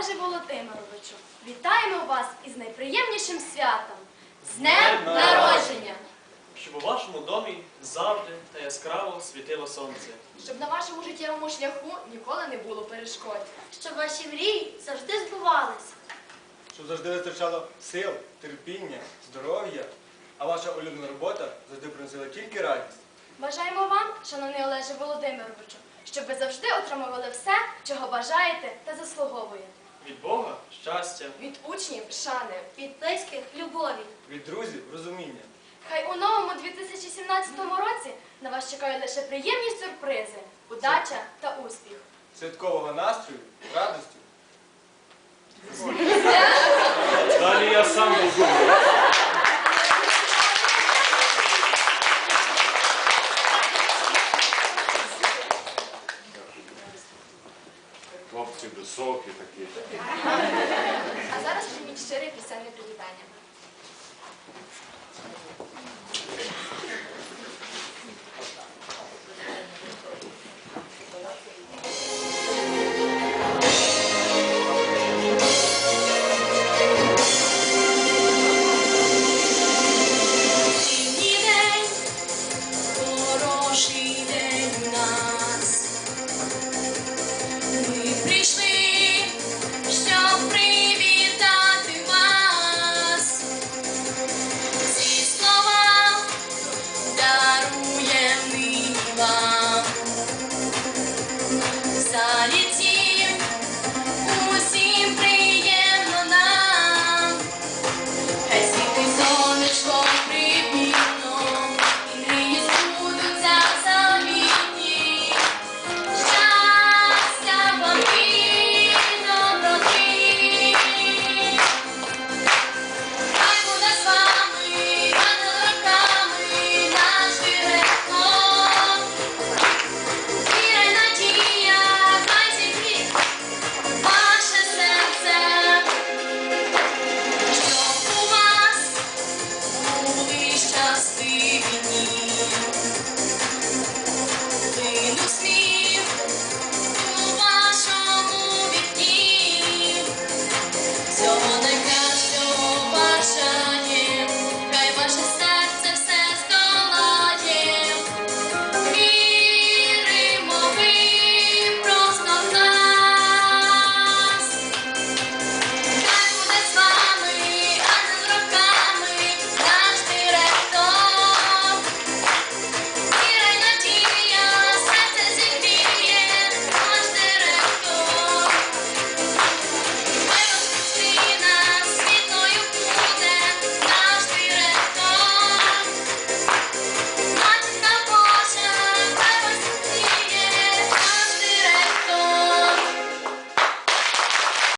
Олеже Володимировичу, вітаємо вас із найприємнішим святом з Днем народження! щоб у вашому домі завжди та яскраво світило сонце. Щоб на вашому життєвому шляху ніколи не було перешкод. Щоб ваші мрії завжди збувалися. щоб завжди вистачало сил, терпіння, здоров'я, а ваша улюблена робота завжди приносила тільки радість. Бажаємо вам, шановний Олеже Володимировичу, щоб ви завжди отримували все, чого бажаєте та заслуговуєте. Від Бога щастя, Від учнів шани. Від близьких любові. Від друзів розуміння. Хай у новому 2017 році на вас чекають лише приємні сюрпризи, удача та успіх. Святкового настрою, радості. далі я сам додумаю. Хлопці високі такі. А зараз прийміть щире пісенне привітання. Bye.